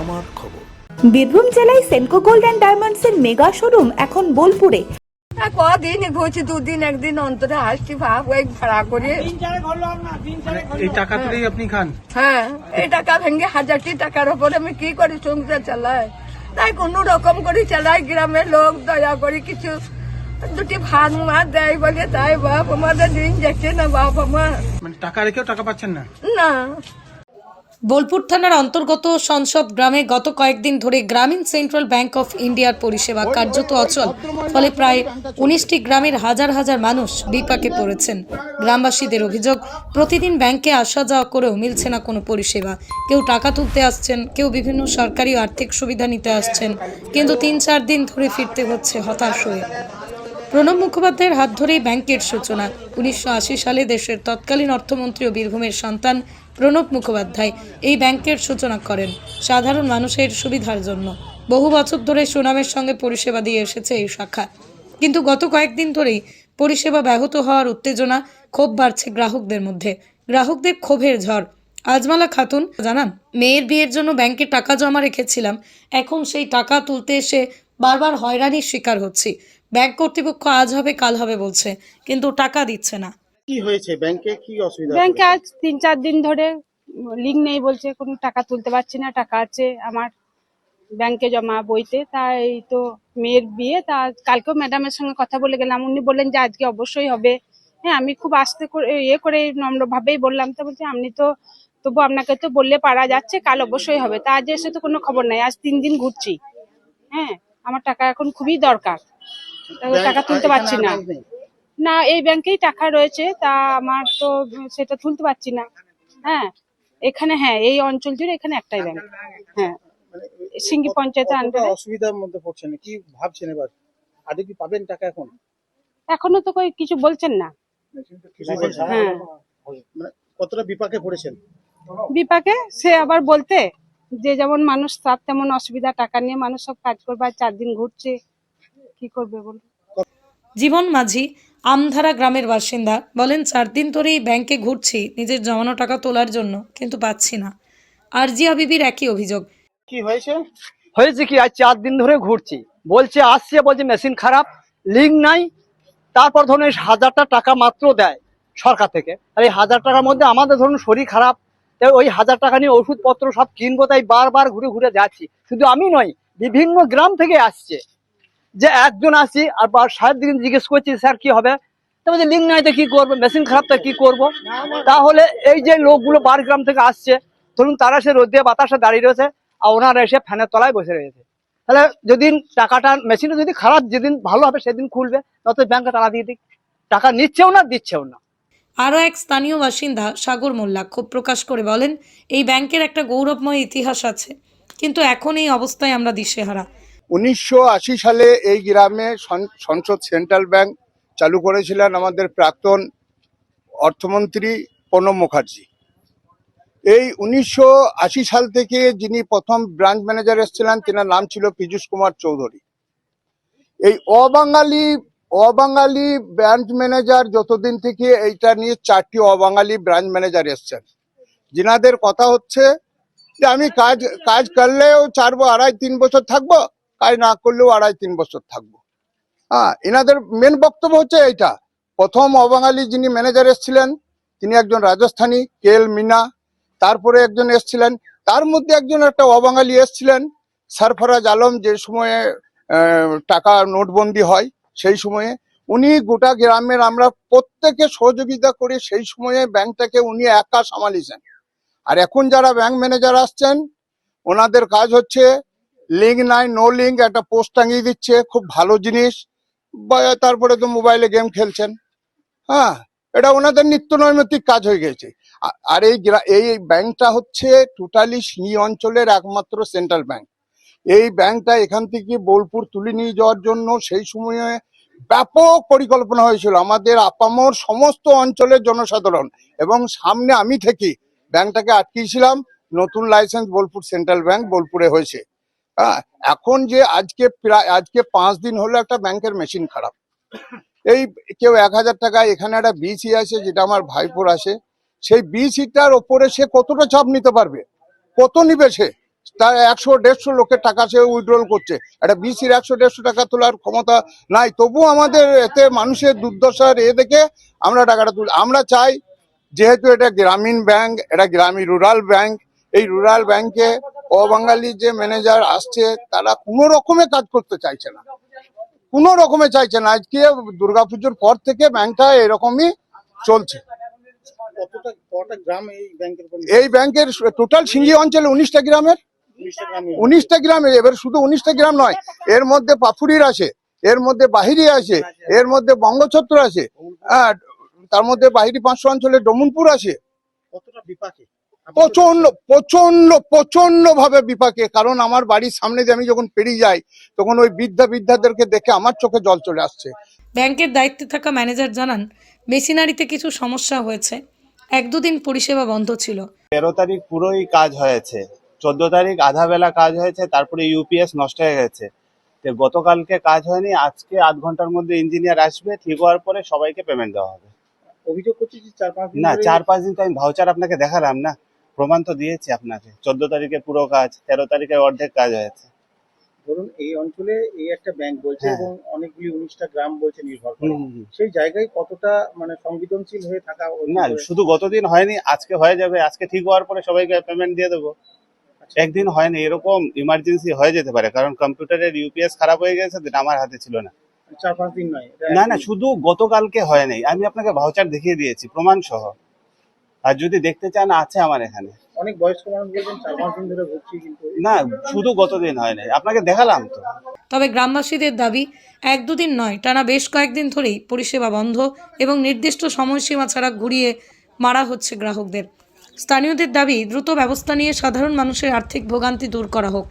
আমার খবর। বীরভূম জেলায় সেনকো গোল্ড অ্যান্ড ডায়মন্ডস এর মেগা শোরুম এখন বোলপুরে। কদিন ঘুরছি দুদিন একদিন অন্তরে আসছি ভাব ওই ভাড়া করে। এই টাকা তুলেই আপনি খান। হ্যাঁ এই টাকা ভেঙে হাজারটি টাকার ওপর আমি কি করে সংসার চালাই? তাই কোনো রকম করে চালাই গ্রামের লোক দয়া করে কিছু দুটি ভাত মাছ দেয় বলে তাই বাপ আমাদের দিন যাচ্ছে না বাপ আমার। মানে টাকা রেখেও টাকা পাচ্ছেন না? না। বোলপুর থানার অন্তর্গত সংসদ গ্রামে গত কয়েকদিন ধরে গ্রামীণ সেন্ট্রাল ব্যাংক অফ ইন্ডিয়ার পরিষেবা কার্যত অচল, ফলে প্রায় উনিশটি গ্রামের হাজার হাজার মানুষ বিপাকে পড়েছেন। গ্রামবাসীদের অভিযোগ, প্রতিদিন ব্যাংকে আসা যাওয়া করেও মিলছে না কোনো পরিষেবা। কেউ টাকা তুলতে আসছেন, কেউ বিভিন্ন সরকারি আর্থিক সুবিধা নিতে আসছেন। কিন্তু তিন চার দিন ধরে ফিরতে হচ্ছে হতাশ হয়ে। প্রণব মুখোপাধ্যায়ের হাত ধরেই ব্যাংকের সূচনা। উনিশশো আশি সালে দেশের তৎকালীন অর্থমন্ত্রী ও বীরভূমের সন্তান প্রণব মুখোপাধ্যায় এই ব্যাংকের সূচনা করেন, সাধারণ মানুষের সুবিধার জন্য। বহু বছর ধরে সুনামের সঙ্গে পরিষেবা দিয়ে এসেছে এই শাখা। কিন্তু গত কয়েকদিন ধরেই পরিষেবা ব্যাহত হওয়ার উত্তেজনা ক্ষোভ বাড়ছে গ্রাহকদের মধ্যে। গ্রাহকদের ক্ষোভের ঝড়। আজমালা খাতুন জানান, মেয়ের বিয়ের জন্য ব্যাংকে টাকা জমা রেখেছিলাম। এখন সেই টাকা তুলতে এসে বারবার হয়রানির শিকার হচ্ছি। ব্যাংক কর্তৃপক্ষ আজ হবে কাল হবে বলছে কিন্তু টাকা দিচ্ছে না। কি হয়েছে? ব্যাংকে কি অসুবিধা ব্যাংকে আজ তিন চার দিন ধরে লিঙ্ক নেই বলছে কোনো টাকা তুলতে পারছি না টাকা আছে আমার ব্যাংকে জমা বইতে তাই তো মেয়ের বিয়ে তা কালকেও ম্যাডামের সঙ্গে কথা বলে গেলাম উনি বললেন যে আজকে অবশ্যই হবে। হ্যাঁ আমি খুব আস্তে করে ইয়ে করে নম্রভাবেই বললাম তো বলছি আপনি তো তবু আপনাকে তো বললে পারা যাচ্ছে কাল অবশ্যই হবে। তা আজ এসে তো কোনো খবর নাই আজ তিন দিন ঘুরছি। হ্যাঁ আমার টাকা এখন খুবই দরকার। টাকা তুলতে পারছি না। না এই ব্যাংকেই টাকা রয়েছে তা আমার তো সেটা তুলতে পারছি না। হ্যাঁ এখানে হ্যাঁ এই অঞ্চল জুড়ে এখানে একটাই ব্যাংক হ্যাঁ সিঙ্গি পঞ্চায়েতের কতটা আন্ডারে অসুবিধার মধ্যে পড়ছেন? কি ভাবছেন এবার? আদৌ কি পাবেন টাকা এখন? এখনও তো কই কিছু বলছেন না? হ্যাঁ। মানে কতটা বিপাকে পড়েছেন? বিপাকে? সে আবার বলতে যে যেমন মানুষ তার তেমন অসুবিধা টাকা নিয়ে মানুষ সব কাজ করবে আর চার দিন ঘুরছে। কি করবে জীবন মাঝি আমধারা গ্রামের বাসিন্দা বলেন চার দিন ধরেই ব্যাংকে ঘুরছি নিজের জমানো টাকা তোলার জন্য কিন্তু পাচ্ছি না। আরজিয়া বিবির একই অভিযোগ। কি হয়েছে? হয়েছে কি? আজ চার দিন ধরে ঘুরছি। বলছে আসছে বলছে মেশিন খারাপ লিঙ্ক নাই। তারপর ধরুন এই হাজারটা টাকা মাত্র দেয় সরকার থেকে। আর এই হাজার টাকার মধ্যে আমাদের ধরুন শরীর খারাপ তাই ওই হাজার টাকা নিয়ে ওষুধপত্র সব কিনবো তাই বারবার ঘুরে ঘুরে যাচ্ছি। শুধু আমি নয় বিভিন্ন গ্রাম থেকে আসছে। যে একজন আসি আর সাহেব দিন জিজ্ঞেস করছি, স্যার, কি হবে? তো বলছে, লিঙ্ক নাই তো কি করব? মেশিন খারাপ তো কি করব? তাহলে এই যে লোকগুলো বার গ্রাম থেকে আসছে, ধরুন তারা সে রোদ দিয়ে বাতাসে দাঁড়িয়ে রয়েছে আর ওনারা এসে ফ্যানের তলায় বসে রয়েছে। তাহলে যেদিন টাকাটা, মেশিনটা যদি খারাপ, যেদিন ভালো হবে সেদিন খুলবে তত ব্যাংকে তালা দিয়ে দিক। টাকা নিচ্ছেও না, দিচ্ছেও না। আরও এক স্থানীয় বাসিন্দা, সাগর মোল্লা, ক্ষোভ প্রকাশ করে বলেন, এই ব্যাংকের একটা গৌরবময় ইতিহাস আছে। কিন্তু এখন এই অবস্থায় আমরা দিশেহারা। উনিশশো আশি সালে এই গ্রামে সংসদ সেন্ট্রাল ব্যাংক চালু করেছিলেন আমাদের প্রাক্তন অর্থমন্ত্রী প্রণব মুখার্জি। এই উনিশশো আশি সাল থেকে যিনি প্রথম ব্রাঞ্চ ম্যানেজার এসেছিলেন, তেনার নাম ছিল পীযূষ কুমার চৌধুরী। এই অবাঙালি অবাঙালি ব্রাঞ্চ ম্যানেজার যতদিন থেকে এইটা নিয়ে চারটি অবাঙালি ব্রাঞ্চ ম্যানেজার এসছেন, যিনাদের কথা হচ্ছে যে আমি কাজ কাজ করলেও চার আড়াই তিন বছর থাকব কাজ না করলেও আড়াই তিন বছর থাকব। হ্যাঁ এনাদের মেন বক্তব্য হচ্ছে এইটা। প্রথম অবাঙালি যিনি ম্যানেজার এসেছিলেন, তিনি একজন রাজস্থানী, কে এল মিনা, তারপরে একজন এসেছিলেন। তার মধ্যে একজন একটা অবাঙালি এসেছিলেন, সরফরাজ আলম, যে সময়ে টাকা নোটবন্দি হয়, সেই সময়ে। উনি গোটা গ্রামের আমরা প্রত্যেকে সহযোগিতা করে সেই সময়ে ব্যাংকটাকে উনি একা সামালিয়েছেন। আর এখন যারা ব্যাংক ম্যানেজার আসছেন, ওনাদের কাজ হচ্ছে লিঙ্ক নাই নো লিঙ্ক একটা পোস্ট টাঙিয়ে দিচ্ছে, খুব ভালো জিনিস। বা, তারপরে তো মোবাইলে গেম খেলছেন। হ্যাঁ এটা ওনাদের নিত্য নৈমিত্তিক কাজ হয়ে গেছে। আর এই এই ব্যাংকটা হচ্ছে টোটালি সিঁড়ি অঞ্চলের একমাত্র সেন্ট্রাল ব্যাংক এই ব্যাংকটা এখান থেকে বোলপুর তুলে নিয়ে যাওয়ার জন্য সেই সময়ে ব্যাপক পরিকল্পনা হয়েছিল। আমাদের আপামর সমস্ত অঞ্চলের জনসাধারণ এবং সামনে আমি থেকে ব্যাংকটাকে আটকিয়েছিলাম। নতুন লাইসেন্স বোলপুর সেন্ট্রাল ব্যাংক বোলপুরে হয়েছে। হ্যাঁ এখন যে আজকে প্রায়, আজকে পাঁচ দিন হলো একটা ব্যাংকের মেশিন খারাপ। এই কেউ এক হাজার টাকা এখানে একটা বিসি আছে, যেটা আমার ভাইপোর আছে, সেই বিসিটার ওপরে সে কতটা চাপ নিতে পারবে? কত নিবে সে? তার একশো, দেড়শো লোকের টাকা সে উইথড্রল করছে। একটা বিসির একশো, দেড়শো টাকা তোলার ক্ষমতা নাই। তবু আমাদের এতে মানুষের দুর্দশার এ দেখে আমরা টাকাটা তুলি, আমরা চাই যেহেতু এটা গ্রামীণ ব্যাংক, এটা গ্রামীণ রুরাল ব্যাংক, এই রুরাল ব্যাংকে অবাঙালি যে ম্যানেজার আসছে তারা কোনো রকমে কাজ করতে চাইছে না। কোনো রকমে চাইছে না। আজকে দুর্গাপুজোর পর থেকে ব্যাংকটা এরকমই চলছে। এই ব্যাংকের টোটাল সিঙ্গি অঞ্চলে উনিশটা গ্রামের। উনিশটা গ্রামের এবার শুধু উনিশটা গ্রাম নয় এর মধ্যে পাফুরির আছে এর মধ্যে বাহিরি আছে এর মধ্যে বঙ্গছত্র আছে হ্যাঁ তার মধ্যে বাহিরি পাঁচশো অঞ্চলে ডমুনপুর আছে। কতটা বিপাকে? প্রচণ্ড প্রচণ্ড প্রচণ্ড ভাবে বিপাকে কারণ আমার বাড়ির সামনে দিয়ে আমি যখন পেরিয়ে যাই তখন ওই বৃদ্ধা বৃদ্ধাদেরকে দেখে আমার চোখে জল চলে আসছে। ব্যাংকের দায়িত্বে থাকা ম্যানেজার জানান মেশিনারিতে কিছু সমস্যা হয়েছে। এক দুদিন পরিষেবা বন্ধ ছিল। তেরো তারিখ পুরোই কাজ হয়েছে। চোদ্দ তারিখ আধা বেলা কাজ হয়েছে তারপরে ইউপিএস নষ্ট হয়ে গেছে। তো গতকালকে কাজ হয়নি আজকে আধ ঘণ্টার মধ্যে ইঞ্জিনিয়ার আসবে ঠিক হওয়ার পরে সবাইকে পেমেন্ট দেওয়া হবে। অভিযোগ করছি যে না চার পাঁচ দিন তো আমি ভাউচার আপনাকে দেখালাম না। প্রমাণ তো দিয়েছি আপনাকে। চোদ্দ তারিখে পুরো কাজ তেরো তারিখে অর্ধেক কাজ হয়েছে। ধরুন এই অঞ্চলে এই একটা ব্যাংক বলছে হ্যাঁ। এবং অনেকগুলি উনিশটা গ্রাম বলছে নির্ভর করে। সেই জায়গায় কতটা মানে সংবেদনশীল হয়ে থাকা না শুধু গতদিন হয়নি আজকে হয়ে যাবে। আজকে ঠিক হওয়ার পরে সবাইকে পেমেন্ট দিয়ে দেবো। একদিন হয়নি এরকম ইমার্জেন্সি হয়ে যেতে পারে। কারণ কম্পিউটারের ইউপিএস খারাপ হয়ে গেছে আমার হাতে ছিল না। চার পাঁচ দিন নয়। না না শুধু গতকালকে হয় নাই আমি আপনাকে ভাউচার দেখিয়ে দিয়েছি প্রমাণ সহ আর যদি দেখতে চান আছে আমার এখানে। অনেক বয়স্ক মানুষ বলছেন চার পাঁচ দিন ধরে ভুগছি কিন্তু। না শুধু গতদিন হয় নাই আপনাকে দেখালাম তো। তবে গ্রামবাসীদের দাবি এক দুদিন নয় টানা বেশ কয়েকদিন ধরেই পরিষেবা বন্ধ এবং নির্দিষ্ট সময়সীমা ছাড়া ঘুরিয়ে মারা হচ্ছে গ্রাহকদের। স্থানীয়দের দাবি দ্রুত ব্যবস্থা নিয়ে সাধারণ মানুষের আর্থিক ভোগান্তি দূর করা হোক।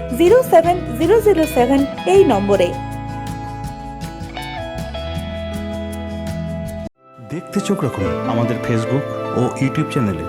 seven zero zero seven এই নম্বরে। দেখতে চোখ রাখুন আমাদের ফেসবুক ও ইউটিউব চ্যানেলে